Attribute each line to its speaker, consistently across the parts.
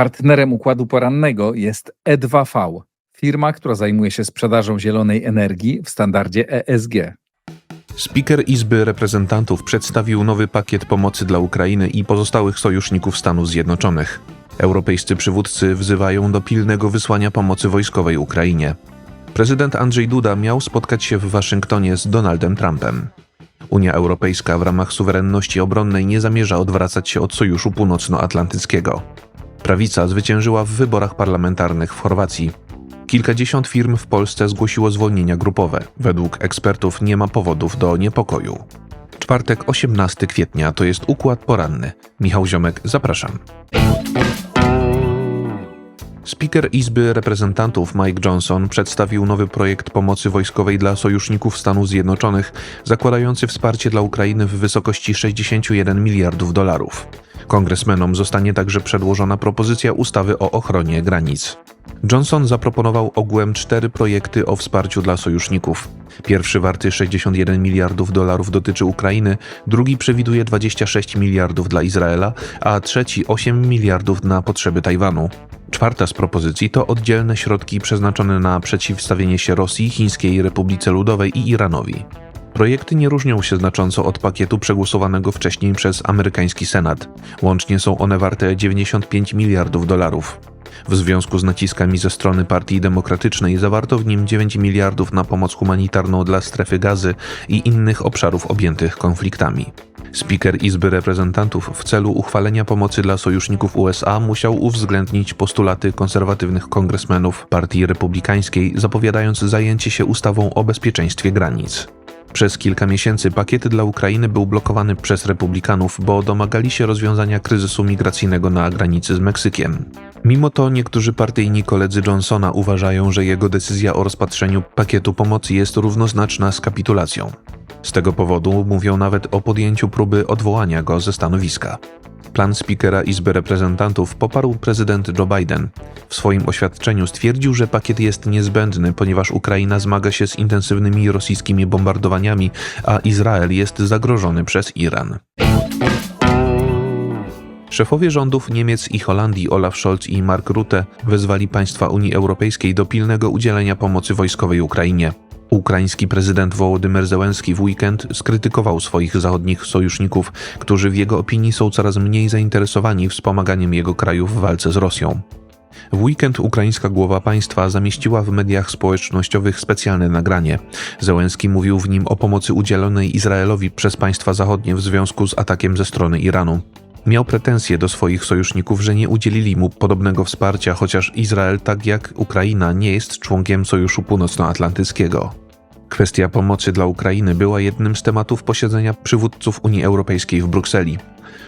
Speaker 1: Partnerem układu porannego jest E2V, firma, która zajmuje się sprzedażą zielonej energii w standardzie ESG.
Speaker 2: Speaker Izby Reprezentantów przedstawił nowy pakiet pomocy dla Ukrainy i pozostałych sojuszników Stanów Zjednoczonych. Europejscy przywódcy wzywają do pilnego wysłania pomocy wojskowej Ukrainie. Prezydent Andrzej Duda miał spotkać się w Waszyngtonie z Donaldem Trumpem. Unia Europejska w ramach suwerenności obronnej nie zamierza odwracać się od Sojuszu Północnoatlantyckiego. Prawica zwyciężyła w wyborach parlamentarnych w Chorwacji. Kilkadziesiąt firm w Polsce zgłosiło zwolnienia grupowe. Według ekspertów nie ma powodów do niepokoju. Czwartek 18 kwietnia to jest układ poranny. Michał Ziomek, zapraszam. Speaker Izby Reprezentantów Mike Johnson przedstawił nowy projekt pomocy wojskowej dla sojuszników Stanów Zjednoczonych, zakładający wsparcie dla Ukrainy w wysokości 61 miliardów dolarów. Kongresmenom zostanie także przedłożona propozycja ustawy o ochronie granic. Johnson zaproponował ogółem cztery projekty o wsparciu dla sojuszników. Pierwszy warty 61 miliardów dolarów dotyczy Ukrainy, drugi przewiduje 26 miliardów dla Izraela, a trzeci 8 miliardów na potrzeby Tajwanu. Czwarta z propozycji to oddzielne środki przeznaczone na przeciwstawienie się Rosji, Chińskiej Republice Ludowej i Iranowi. Projekty nie różnią się znacząco od pakietu przegłosowanego wcześniej przez amerykański Senat. Łącznie są one warte 95 miliardów dolarów. W związku z naciskami ze strony Partii Demokratycznej zawarto w nim 9 miliardów na pomoc humanitarną dla strefy gazy i innych obszarów objętych konfliktami. Speaker Izby Reprezentantów w celu uchwalenia pomocy dla sojuszników USA musiał uwzględnić postulaty konserwatywnych kongresmenów Partii Republikańskiej, zapowiadając zajęcie się ustawą o bezpieczeństwie granic. Przez kilka miesięcy pakiet dla Ukrainy był blokowany przez republikanów, bo domagali się rozwiązania kryzysu migracyjnego na granicy z Meksykiem. Mimo to niektórzy partyjni koledzy Johnsona uważają, że jego decyzja o rozpatrzeniu pakietu pomocy jest równoznaczna z kapitulacją. Z tego powodu mówią nawet o podjęciu próby odwołania go ze stanowiska. Plan spikera Izby Reprezentantów poparł prezydent Joe Biden. W swoim oświadczeniu stwierdził, że pakiet jest niezbędny, ponieważ Ukraina zmaga się z intensywnymi rosyjskimi bombardowaniami, a Izrael jest zagrożony przez Iran. Szefowie rządów Niemiec i Holandii Olaf Scholz i Mark Rutte wezwali państwa Unii Europejskiej do pilnego udzielenia pomocy wojskowej Ukrainie. Ukraiński prezydent Wołodymyr Zełenski w weekend skrytykował swoich zachodnich sojuszników, którzy w jego opinii są coraz mniej zainteresowani wspomaganiem jego kraju w walce z Rosją. W weekend ukraińska głowa państwa zamieściła w mediach społecznościowych specjalne nagranie. Zełenski mówił w nim o pomocy udzielonej Izraelowi przez państwa zachodnie w związku z atakiem ze strony Iranu. Miał pretensje do swoich sojuszników, że nie udzielili mu podobnego wsparcia, chociaż Izrael, tak jak Ukraina, nie jest członkiem Sojuszu Północnoatlantyckiego. Kwestia pomocy dla Ukrainy była jednym z tematów posiedzenia przywódców Unii Europejskiej w Brukseli.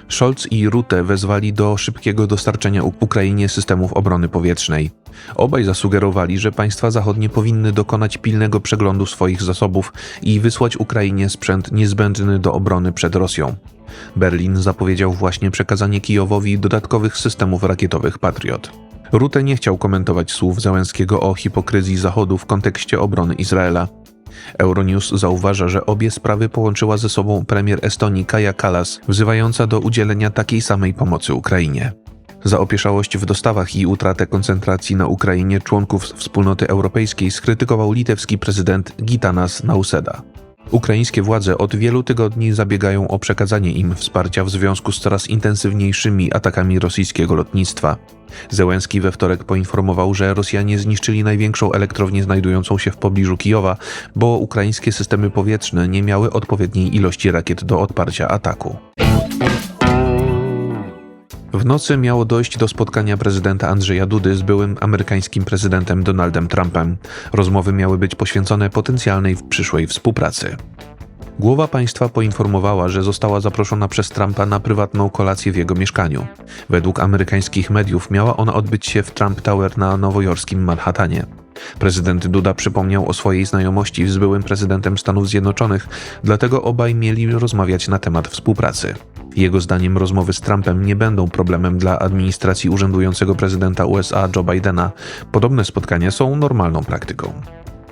Speaker 2: Scholz i Rutte wezwali do szybkiego dostarczenia Ukrainie systemów obrony powietrznej. Obaj zasugerowali, że państwa zachodnie powinny dokonać pilnego przeglądu swoich zasobów i wysłać Ukrainie sprzęt niezbędny do obrony przed Rosją. Berlin zapowiedział właśnie przekazanie Kijowowi dodatkowych systemów rakietowych Patriot. Rutte nie chciał komentować słów Załęskiego o hipokryzji Zachodu w kontekście obrony Izraela. Euronews zauważa, że obie sprawy połączyła ze sobą premier Estonii Kaja Kallas, wzywająca do udzielenia takiej samej pomocy Ukrainie. Za opieszałość w dostawach i utratę koncentracji na Ukrainie członków wspólnoty europejskiej skrytykował litewski prezydent Gitanas Nauseda. Ukraińskie władze od wielu tygodni zabiegają o przekazanie im wsparcia w związku z coraz intensywniejszymi atakami rosyjskiego lotnictwa. Zełenski we wtorek poinformował, że Rosjanie zniszczyli największą elektrownię znajdującą się w pobliżu Kijowa, bo ukraińskie systemy powietrzne nie miały odpowiedniej ilości rakiet do odparcia ataku. W nocy miało dojść do spotkania prezydenta Andrzeja Dudy z byłym amerykańskim prezydentem Donaldem Trumpem. Rozmowy miały być poświęcone potencjalnej przyszłej współpracy. Głowa państwa poinformowała, że została zaproszona przez Trumpa na prywatną kolację w jego mieszkaniu. Według amerykańskich mediów miała ona odbyć się w Trump Tower na nowojorskim Manhattanie. Prezydent Duda przypomniał o swojej znajomości z byłym prezydentem Stanów Zjednoczonych, dlatego obaj mieli rozmawiać na temat współpracy. Jego zdaniem rozmowy z Trumpem nie będą problemem dla administracji urzędującego prezydenta USA Joe Bidena. Podobne spotkania są normalną praktyką.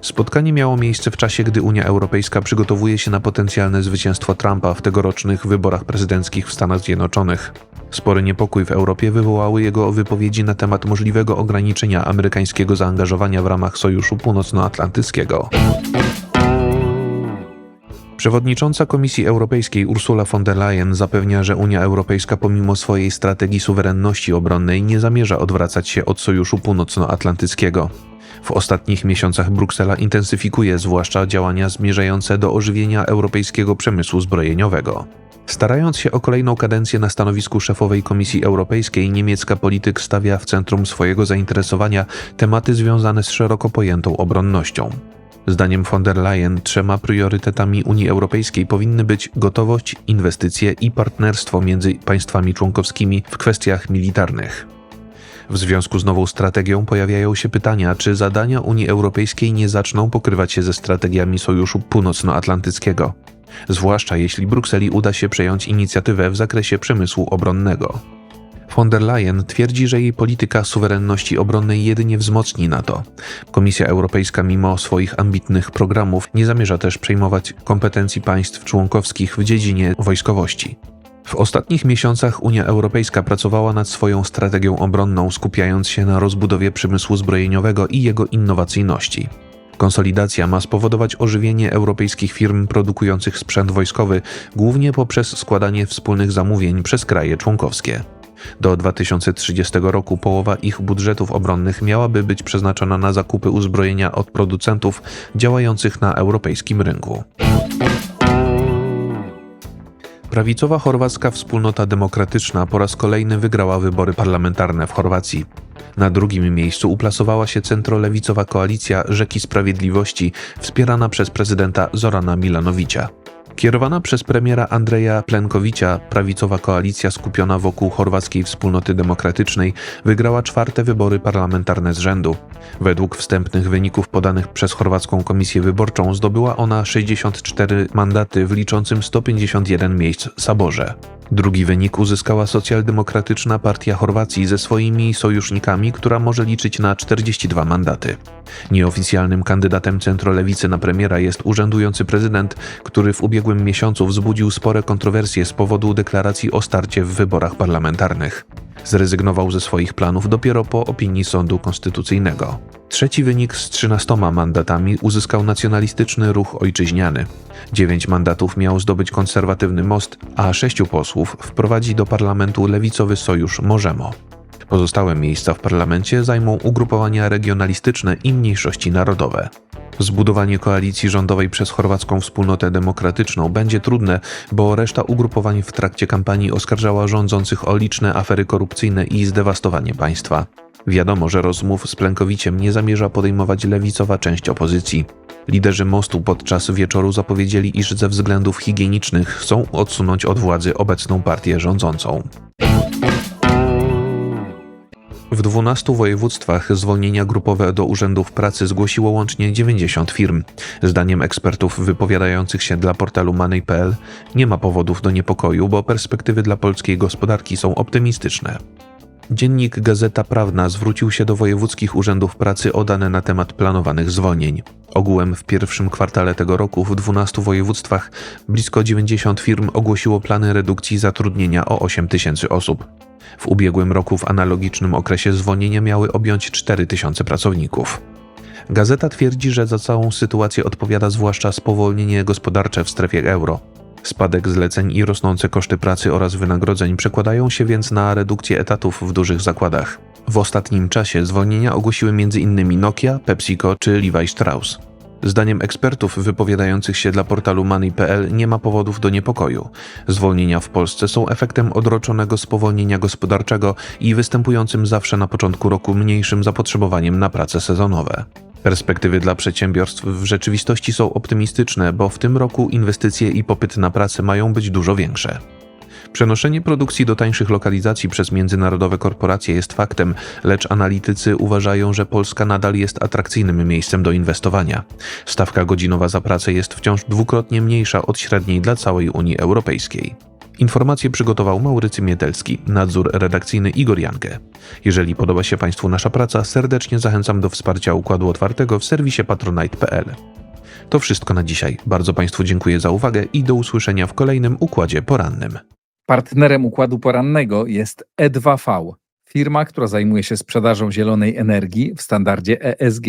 Speaker 2: Spotkanie miało miejsce w czasie, gdy Unia Europejska przygotowuje się na potencjalne zwycięstwo Trumpa w tegorocznych wyborach prezydenckich w Stanach Zjednoczonych. Spory niepokój w Europie wywołały jego wypowiedzi na temat możliwego ograniczenia amerykańskiego zaangażowania w ramach Sojuszu Północnoatlantyckiego. Przewodnicząca Komisji Europejskiej Ursula von der Leyen zapewnia, że Unia Europejska pomimo swojej strategii suwerenności obronnej nie zamierza odwracać się od Sojuszu Północnoatlantyckiego. W ostatnich miesiącach Bruksela intensyfikuje zwłaszcza działania zmierzające do ożywienia europejskiego przemysłu zbrojeniowego. Starając się o kolejną kadencję na stanowisku szefowej Komisji Europejskiej, niemiecka polityk stawia w centrum swojego zainteresowania tematy związane z szeroko pojętą obronnością. Zdaniem von der Leyen trzema priorytetami Unii Europejskiej powinny być gotowość, inwestycje i partnerstwo między państwami członkowskimi w kwestiach militarnych. W związku z nową strategią pojawiają się pytania, czy zadania Unii Europejskiej nie zaczną pokrywać się ze strategiami Sojuszu Północnoatlantyckiego, zwłaszcza jeśli Brukseli uda się przejąć inicjatywę w zakresie przemysłu obronnego. Von der Leyen twierdzi, że jej polityka suwerenności obronnej jedynie wzmocni NATO. Komisja Europejska, mimo swoich ambitnych programów, nie zamierza też przejmować kompetencji państw członkowskich w dziedzinie wojskowości. W ostatnich miesiącach Unia Europejska pracowała nad swoją strategią obronną, skupiając się na rozbudowie przemysłu zbrojeniowego i jego innowacyjności. Konsolidacja ma spowodować ożywienie europejskich firm produkujących sprzęt wojskowy, głównie poprzez składanie wspólnych zamówień przez kraje członkowskie. Do 2030 roku połowa ich budżetów obronnych miałaby być przeznaczona na zakupy uzbrojenia od producentów działających na europejskim rynku. Prawicowa chorwacka wspólnota demokratyczna po raz kolejny wygrała wybory parlamentarne w Chorwacji. Na drugim miejscu uplasowała się centrolewicowa koalicja Rzeki Sprawiedliwości, wspierana przez prezydenta Zorana Milanowicza. Kierowana przez premiera Andrzeja Plenkowicia, prawicowa koalicja skupiona wokół chorwackiej wspólnoty demokratycznej wygrała czwarte wybory parlamentarne z rzędu. Według wstępnych wyników podanych przez chorwacką komisję wyborczą zdobyła ona 64 mandaty w liczącym 151 miejsc saborze. Drugi wynik uzyskała socjaldemokratyczna partia Chorwacji ze swoimi sojusznikami, która może liczyć na 42 mandaty. Nieoficjalnym kandydatem centrolewicy na premiera jest urzędujący prezydent, który w ubiegłym miesiącu wzbudził spore kontrowersje z powodu deklaracji o starcie w wyborach parlamentarnych. Zrezygnował ze swoich planów dopiero po opinii Sądu Konstytucyjnego. Trzeci wynik z 13 mandatami uzyskał nacjonalistyczny ruch ojczyźniany. Dziewięć mandatów miał zdobyć konserwatywny most, a sześciu posłów wprowadzi do parlamentu lewicowy sojusz Możemo. Pozostałe miejsca w parlamencie zajmą ugrupowania regionalistyczne i mniejszości narodowe. Zbudowanie koalicji rządowej przez chorwacką wspólnotę demokratyczną będzie trudne, bo reszta ugrupowań w trakcie kampanii oskarżała rządzących o liczne afery korupcyjne i zdewastowanie państwa. Wiadomo, że rozmów z Plenkowiciem nie zamierza podejmować lewicowa część opozycji. Liderzy Mostu podczas wieczoru zapowiedzieli, iż ze względów higienicznych chcą odsunąć od władzy obecną partię rządzącą. W 12 województwach zwolnienia grupowe do urzędów pracy zgłosiło łącznie 90 firm. Zdaniem ekspertów wypowiadających się dla portalu Money.pl nie ma powodów do niepokoju, bo perspektywy dla polskiej gospodarki są optymistyczne. Dziennik Gazeta Prawna zwrócił się do wojewódzkich urzędów pracy o dane na temat planowanych zwolnień. Ogółem w pierwszym kwartale tego roku w 12 województwach blisko 90 firm ogłosiło plany redukcji zatrudnienia o 8 tysięcy osób. W ubiegłym roku w analogicznym okresie zwolnienia miały objąć 4 tysiące pracowników. Gazeta twierdzi, że za całą sytuację odpowiada zwłaszcza spowolnienie gospodarcze w strefie euro. Spadek zleceń i rosnące koszty pracy oraz wynagrodzeń przekładają się więc na redukcję etatów w dużych zakładach. W ostatnim czasie zwolnienia ogłosiły m.in. Nokia, PepsiCo czy Levi Strauss. Zdaniem ekspertów wypowiadających się dla portalu Money.pl nie ma powodów do niepokoju. Zwolnienia w Polsce są efektem odroczonego spowolnienia gospodarczego i występującym zawsze na początku roku mniejszym zapotrzebowaniem na prace sezonowe. Perspektywy dla przedsiębiorstw w rzeczywistości są optymistyczne, bo w tym roku inwestycje i popyt na pracę mają być dużo większe. Przenoszenie produkcji do tańszych lokalizacji przez międzynarodowe korporacje jest faktem, lecz analitycy uważają, że Polska nadal jest atrakcyjnym miejscem do inwestowania. Stawka godzinowa za pracę jest wciąż dwukrotnie mniejsza od średniej dla całej Unii Europejskiej. Informacje przygotował Maurycy Mietelski, nadzór redakcyjny Igor Jankę. Jeżeli podoba się Państwu nasza praca, serdecznie zachęcam do wsparcia Układu Otwartego w serwisie patronite.pl. To wszystko na dzisiaj. Bardzo Państwu dziękuję za uwagę i do usłyszenia w kolejnym Układzie Porannym.
Speaker 1: Partnerem układu porannego jest E2V, firma, która zajmuje się sprzedażą zielonej energii w standardzie ESG.